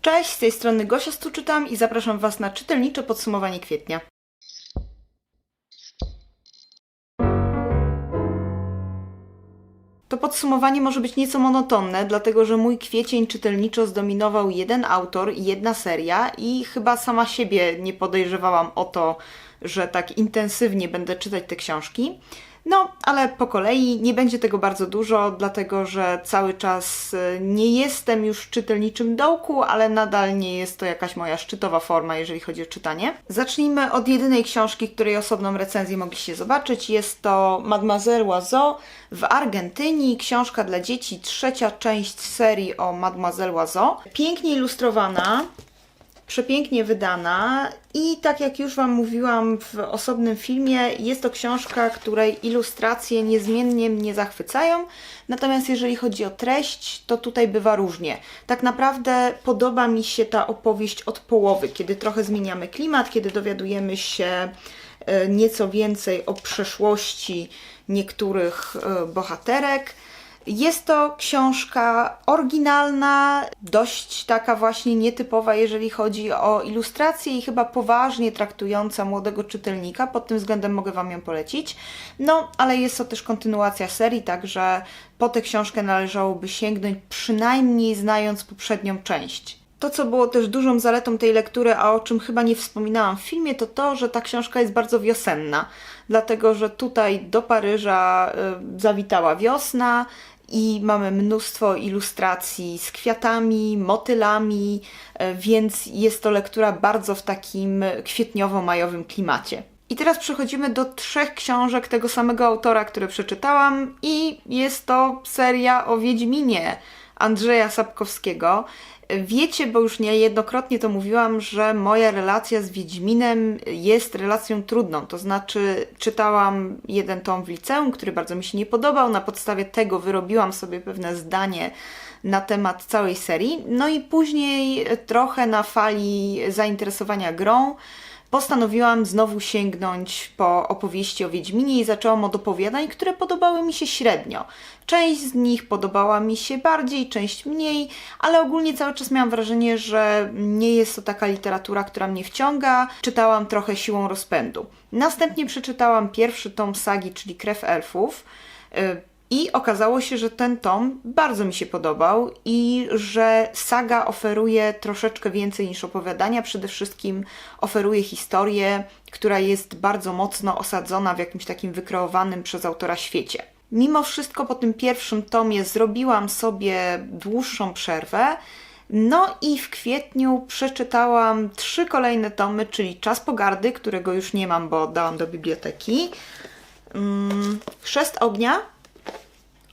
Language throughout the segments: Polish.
Cześć, z tej strony Gosia Stuczytam i zapraszam Was na czytelnicze podsumowanie kwietnia. To podsumowanie może być nieco monotonne, dlatego że mój kwiecień czytelniczo zdominował jeden autor i jedna seria i chyba sama siebie nie podejrzewałam o to, że tak intensywnie będę czytać te książki. No, ale po kolei nie będzie tego bardzo dużo, dlatego że cały czas y, nie jestem już w czytelniczym dołku, ale nadal nie jest to jakaś moja szczytowa forma, jeżeli chodzi o czytanie. Zacznijmy od jedynej książki, której osobną recenzję mogliście zobaczyć. Jest to Mademoiselle Oiseau w Argentyni, książka dla dzieci, trzecia część serii o Mademoiselle Oiseau. Pięknie ilustrowana, przepięknie wydana i tak jak już Wam mówiłam w osobnym filmie, jest to książka, której ilustracje niezmiennie mnie zachwycają, natomiast jeżeli chodzi o treść, to tutaj bywa różnie. Tak naprawdę podoba mi się ta opowieść od połowy, kiedy trochę zmieniamy klimat, kiedy dowiadujemy się e, nieco więcej o przeszłości niektórych e, bohaterek. Jest to książka oryginalna, dość taka właśnie nietypowa, jeżeli chodzi o ilustrację i chyba poważnie traktująca młodego czytelnika. Pod tym względem mogę Wam ją polecić. No, ale jest to też kontynuacja serii, także po tę książkę należałoby sięgnąć, przynajmniej znając poprzednią część. To, co było też dużą zaletą tej lektury, a o czym chyba nie wspominałam w filmie, to to, że ta książka jest bardzo wiosenna, dlatego że tutaj do Paryża y, zawitała wiosna i mamy mnóstwo ilustracji z kwiatami, motylami, y, więc jest to lektura bardzo w takim kwietniowo-majowym klimacie. I teraz przechodzimy do trzech książek tego samego autora, które przeczytałam, i jest to seria o Wiedźminie Andrzeja Sapkowskiego. Wiecie, bo już niejednokrotnie to mówiłam, że moja relacja z Wiedźminem jest relacją trudną. To znaczy, czytałam jeden tom w liceum, który bardzo mi się nie podobał. Na podstawie tego wyrobiłam sobie pewne zdanie na temat całej serii. No i później trochę na fali zainteresowania grą postanowiłam znowu sięgnąć po opowieści o Wiedźminie i zaczęłam od opowiadań, które podobały mi się średnio. Część z nich podobała mi się bardziej, część mniej, ale ogólnie cały czas miałam wrażenie, że nie jest to taka literatura, która mnie wciąga. Czytałam trochę siłą rozpędu. Następnie przeczytałam pierwszy tom sagi, czyli Krew Elfów. I okazało się, że ten tom bardzo mi się podobał i że saga oferuje troszeczkę więcej niż opowiadania. Przede wszystkim oferuje historię, która jest bardzo mocno osadzona w jakimś takim wykreowanym przez autora świecie. Mimo wszystko po tym pierwszym tomie zrobiłam sobie dłuższą przerwę. No i w kwietniu przeczytałam trzy kolejne tomy, czyli Czas Pogardy, którego już nie mam, bo oddałam do biblioteki. Mm, Chrzest Ognia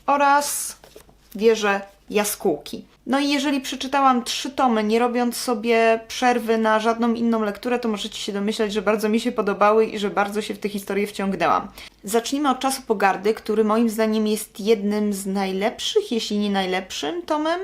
oraz Wieże Jaskółki. No i jeżeli przeczytałam trzy tomy, nie robiąc sobie przerwy na żadną inną lekturę, to możecie się domyślać, że bardzo mi się podobały i że bardzo się w tę historię wciągnęłam. Zacznijmy od Czasu Pogardy, który moim zdaniem jest jednym z najlepszych, jeśli nie najlepszym tomem,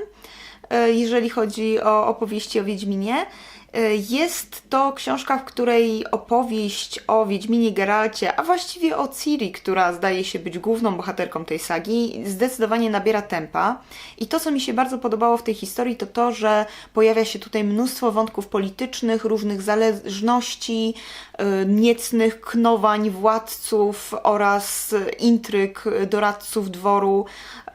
e, jeżeli chodzi o opowieści o Wiedźminie. E, Jest to książka, w której opowieść o Wiedźminie Geralcie, a właściwie o Ciri, która zdaje się być główną bohaterką tej sagi, zdecydowanie nabiera tempa. I to, co mi się bardzo podobało w tej historii, to to, że pojawia się tutaj mnóstwo wątków politycznych, różnych zależności, y, niecnych knowań władców oraz y, intryg doradców dworu,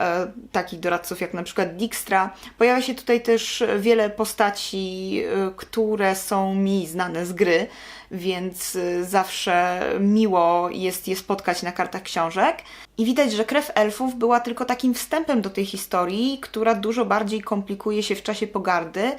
e, takich doradców jak na przykład Dijkstra. Pojawia się tutaj też wiele postaci, y, które są mi znane z gry, więc y, zawsze miło jest je spotkać na kartach książek. I widać, że krew elfów była tylko takim wstępem do tej historii, która dużo bardziej komplikuje się w czasie pogardy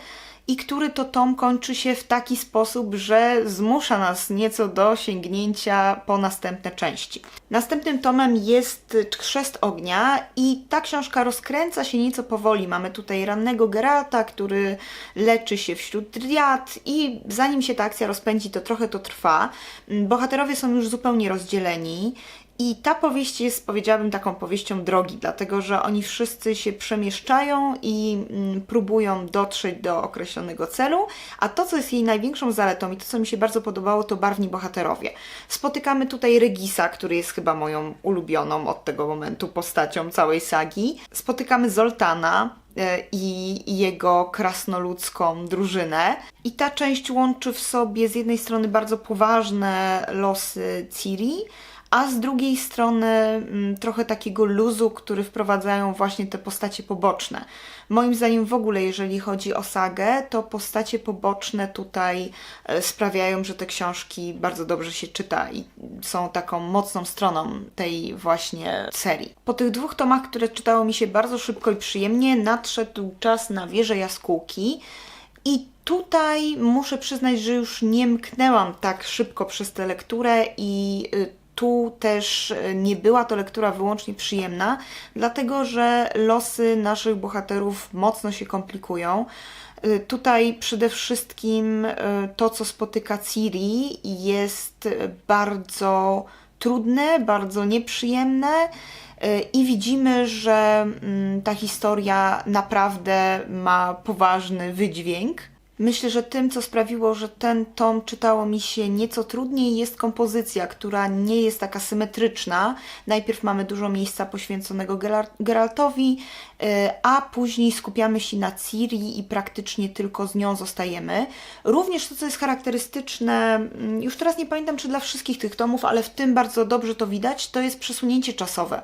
i który to tom kończy się w taki sposób, że zmusza nas nieco do sięgnięcia po następne części. Następnym tomem jest Chrzest Ognia i ta książka rozkręca się nieco powoli. Mamy tutaj rannego Geralta, który leczy się wśród driad i zanim się ta akcja rozpędzi, to trochę to trwa. Bohaterowie są już zupełnie rozdzieleni i ta powieść jest, powiedziałabym, taką powieścią drogi, dlatego że oni wszyscy się przemieszczają i mm, próbują dotrzeć do określonego celu, a to, co jest jej największą zaletą i to, co mi się bardzo podobało, to barwni bohaterowie. Spotykamy tutaj Regisa, który jest chyba moją ulubioną od tego momentu postacią całej sagi. Spotykamy Zoltana, e, i jego krasnoludzką drużynę. I ta część łączy w sobie z jednej strony bardzo poważne losy Ciri, a z drugiej strony mm, trochę takiego luzu, który wprowadzają właśnie te postacie poboczne. Moim zdaniem w ogóle, jeżeli chodzi o sagę, to postacie poboczne tutaj e, sprawiają, że te książki bardzo dobrze się czyta i są taką mocną stroną tej właśnie serii. Po tych dwóch tomach, które czytało mi się bardzo szybko i przyjemnie, nadszedł czas na wieżę jaskółki. I tutaj muszę przyznać, że już nie mknęłam tak szybko przez tę lekturę i y, tu też e, nie była to lektura wyłącznie przyjemna, dlatego że losy naszych bohaterów mocno się komplikują. E, tutaj przede wszystkim e, to, co spotyka Ciri, jest bardzo trudne, bardzo nieprzyjemne. I widzimy, że mm, ta historia naprawdę ma poważny wydźwięk. Myślę, że tym, co sprawiło, że ten tom czytało mi się nieco trudniej, jest kompozycja, która nie jest taka symetryczna. Najpierw mamy dużo miejsca poświęconego Geraltowi, y, a później skupiamy się na Ciri i praktycznie tylko z nią zostajemy. Również to, co jest charakterystyczne, mm, już teraz nie pamiętam, czy dla wszystkich tych tomów, ale w tym bardzo dobrze to widać, to jest przesunięcie czasowe.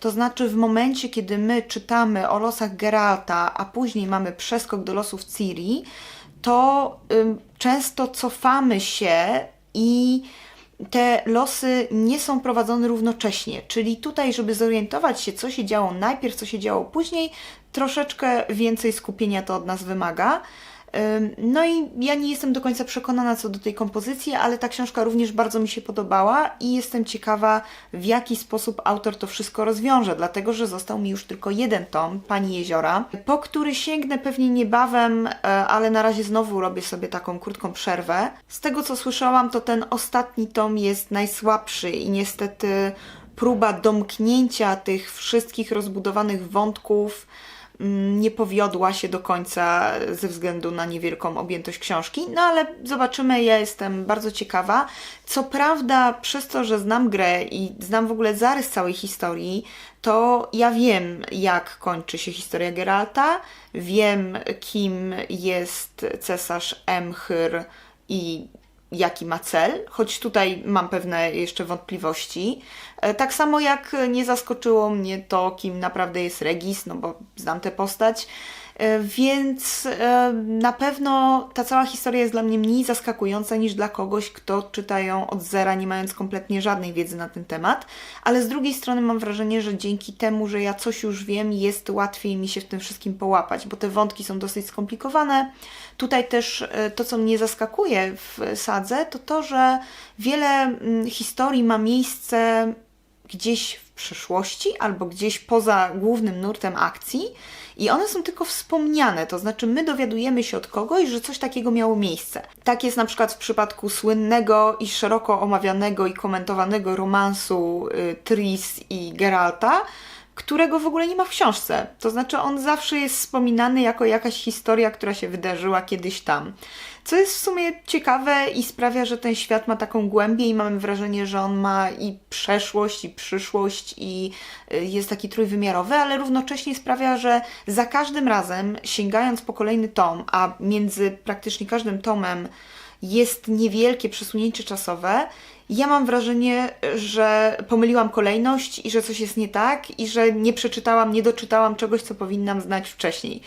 To znaczy, w momencie, kiedy my czytamy o losach Geralta, a później mamy przeskok do losów Ciri, to często cofamy się i te losy nie są prowadzone równocześnie. Czyli tutaj, żeby zorientować się, co się działo najpierw, co się działo później, troszeczkę więcej skupienia to od nas wymaga. No i ja nie jestem do końca przekonana co do tej kompozycji, ale ta książka również bardzo mi się podobała i jestem ciekawa, w jaki sposób autor to wszystko rozwiąże, dlatego że został mi już tylko jeden tom, Pani Jeziora, po który sięgnę pewnie niebawem, e, ale na razie znowu robię sobie taką krótką przerwę. Z tego co słyszałam, to ten ostatni tom jest najsłabszy i niestety próba domknięcia tych wszystkich rozbudowanych wątków nie powiodła się do końca ze względu na niewielką objętość książki, no ale zobaczymy, ja jestem bardzo ciekawa. Co prawda, przez to, że znam grę i znam w ogóle zarys całej historii, to ja wiem, jak kończy się historia Geralta, wiem, kim jest cesarz Emhyr i jaki ma cel, choć tutaj mam pewne jeszcze wątpliwości. E, tak samo jak nie zaskoczyło mnie to, kim naprawdę jest Regis, no bo znam tę postać. E, więc e, na pewno ta cała historia jest dla mnie mniej zaskakująca niż dla kogoś, kto czyta ją od zera, nie mając kompletnie żadnej wiedzy na ten temat. Ale z drugiej strony mam wrażenie, że dzięki temu, że ja coś już wiem, jest łatwiej mi się w tym wszystkim połapać, bo te wątki są dosyć skomplikowane. Tutaj też e, to, co mnie zaskakuje w sadze, to to, że wiele mm, historii ma miejsce gdzieś przyszłości albo gdzieś poza głównym nurtem akcji i one są tylko wspomniane, to znaczy my dowiadujemy się od kogoś, że coś takiego miało miejsce. Tak jest na przykład w przypadku słynnego i szeroko omawianego i komentowanego romansu y, Tris i Geralta, którego w ogóle nie ma w książce. To znaczy, on zawsze jest wspominany jako jakaś historia, która się wydarzyła kiedyś tam. Co jest w sumie ciekawe i sprawia, że ten świat ma taką głębię i mamy wrażenie, że on ma i przeszłość, i przyszłość, i y, jest taki trójwymiarowy, ale równocześnie sprawia, że za każdym razem, sięgając po kolejny tom, a między praktycznie każdym tomem jest niewielkie przesunięcie czasowe, ja mam wrażenie, że pomyliłam kolejność i że coś jest nie tak i że nie przeczytałam, nie doczytałam czegoś, co powinnam znać wcześniej.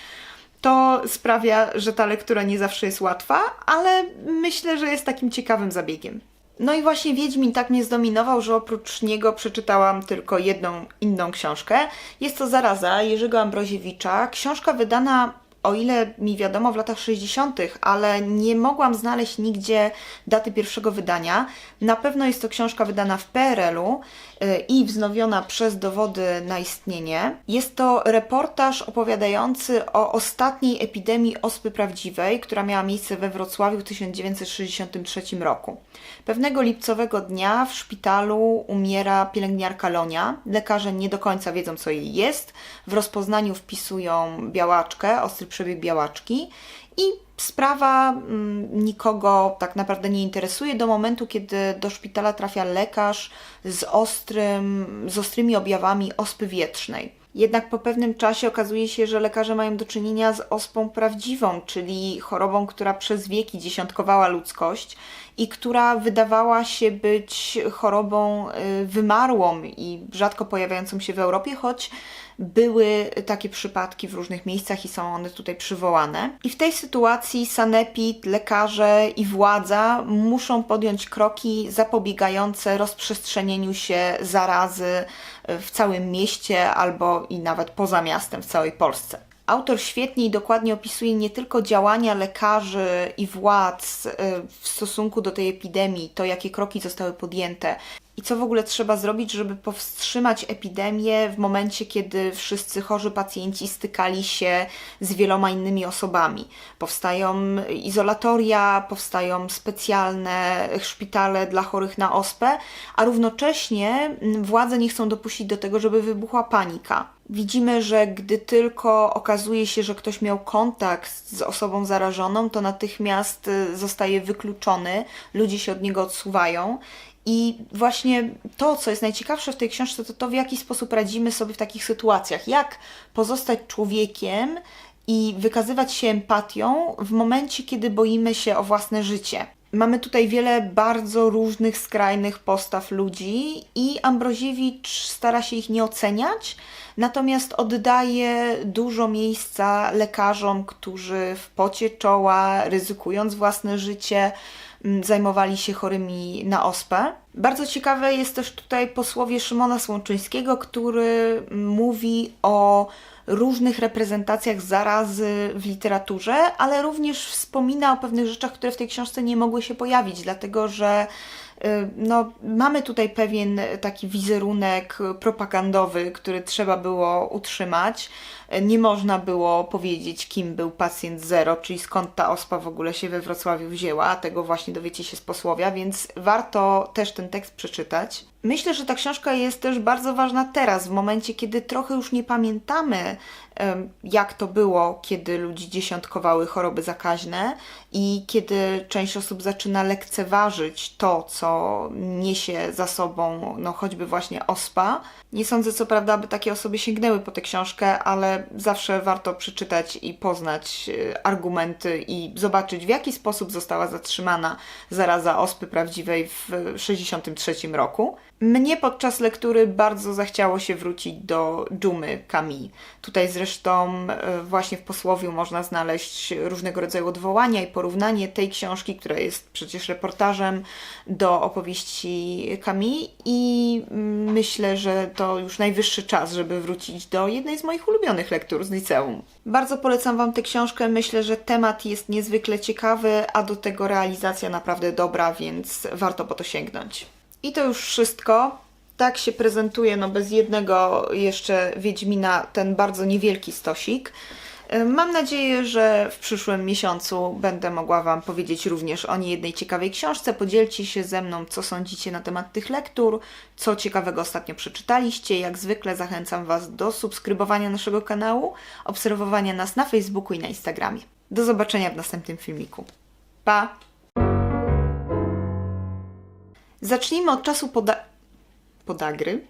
To sprawia, że ta lektura nie zawsze jest łatwa, ale myślę, że jest takim ciekawym zabiegiem. No i właśnie Wiedźmin tak mnie zdominował, że oprócz niego przeczytałam tylko jedną inną książkę. Jest to Zaraza Jerzego Ambroziewicza, książka wydana o ile mi wiadomo, w latach 60., ale nie mogłam znaleźć nigdzie daty pierwszego wydania. Na pewno jest to książka wydana w PRL-u y, i wznowiona przez dowody na istnienie. Jest to reportaż opowiadający o ostatniej epidemii ospy prawdziwej, która miała miejsce we Wrocławiu w 1963 roku. Pewnego lipcowego dnia w szpitalu umiera pielęgniarka Lonia. Lekarze nie do końca wiedzą, co jej jest. W rozpoznaniu wpisują białaczkę, ostry przebieg białaczki i sprawa mm, nikogo tak naprawdę nie interesuje do momentu, kiedy do szpitala trafia lekarz z, ostrym, z ostrymi objawami ospy wietrznej. Jednak po pewnym czasie okazuje się, że lekarze mają do czynienia z ospą prawdziwą, czyli chorobą, która przez wieki dziesiątkowała ludzkość i która wydawała się być chorobą y, wymarłą i rzadko pojawiającą się w Europie, choć były takie przypadki w różnych miejscach i są one tutaj przywołane. I w tej sytuacji sanepid, lekarze i władza muszą podjąć kroki zapobiegające rozprzestrzenieniu się zarazy w całym mieście albo i nawet poza miastem w całej Polsce. Autor świetnie i dokładnie opisuje nie tylko działania lekarzy i władz y, w stosunku do tej epidemii, to jakie kroki zostały podjęte i co w ogóle trzeba zrobić, żeby powstrzymać epidemię w momencie, kiedy wszyscy chorzy pacjenci stykali się z wieloma innymi osobami. Powstają izolatoria, powstają specjalne szpitale dla chorych na ospę, a równocześnie władze nie chcą dopuścić do tego, żeby wybuchła panika. Widzimy, że gdy tylko okazuje się, że ktoś miał kontakt z osobą zarażoną, to natychmiast y, zostaje wykluczony, ludzie się od niego odsuwają. I właśnie to, co jest najciekawsze w tej książce, to to, w jaki sposób radzimy sobie w takich sytuacjach. Jak pozostać człowiekiem i wykazywać się empatią w momencie, kiedy boimy się o własne życie. Mamy tutaj wiele bardzo różnych, skrajnych postaw ludzi i Ambroziewicz stara się ich nie oceniać, natomiast oddaje dużo miejsca lekarzom, którzy w pocie czoła, ryzykując własne życie, mm, zajmowali się chorymi na ospę. Bardzo ciekawe jest też tutaj posłowie Szymona Słonczyńskiego, który mówi o różnych reprezentacjach zarazy w literaturze, ale również wspomina o pewnych rzeczach, które w tej książce nie mogły się pojawić, dlatego że no, mamy tutaj pewien taki wizerunek propagandowy, który trzeba było utrzymać. Nie można było powiedzieć, kim był pacjent zero, czyli skąd ta ospa w ogóle się we Wrocławiu wzięła. Tego właśnie dowiecie się z posłowia, więc warto też ten tekst przeczytać. Myślę, że ta książka jest też bardzo ważna teraz, w momencie, kiedy trochę już nie pamiętamy, jak to było, kiedy ludzi dziesiątkowały choroby zakaźne i kiedy część osób zaczyna lekceważyć to, co niesie za sobą, no choćby właśnie ospa. Nie sądzę, co prawda, aby takie osoby sięgnęły po tę książkę, ale zawsze warto przeczytać i poznać e, argumenty i zobaczyć, w jaki sposób została zatrzymana zaraza ospy prawdziwej w 1963 roku. Mnie podczas lektury bardzo zachciało się wrócić do dżumy Camille. Tutaj zresztą e, właśnie w posłowiu można znaleźć różnego rodzaju odwołania i porównanie tej książki, która jest przecież reportażem do opowieści Camille i myślę, że to już najwyższy czas, żeby wrócić do jednej z moich ulubionych lektur z liceum. Bardzo polecam Wam tę książkę. Myślę, że temat jest niezwykle ciekawy, a do tego realizacja naprawdę dobra, więc warto po to sięgnąć. I to już wszystko. Tak się prezentuje, no bez jednego jeszcze Wiedźmina, ten bardzo niewielki stosik. Mam nadzieję, że w przyszłym miesiącu będę mogła Wam powiedzieć również o niejednej ciekawej książce. Podzielcie się ze mną, co sądzicie na temat tych lektur, co ciekawego ostatnio przeczytaliście. Jak zwykle zachęcam Was do subskrybowania naszego kanału, obserwowania nas na Facebooku i na Instagramie. Do zobaczenia w następnym filmiku. Pa! Zacznijmy od czasu poda... podagry.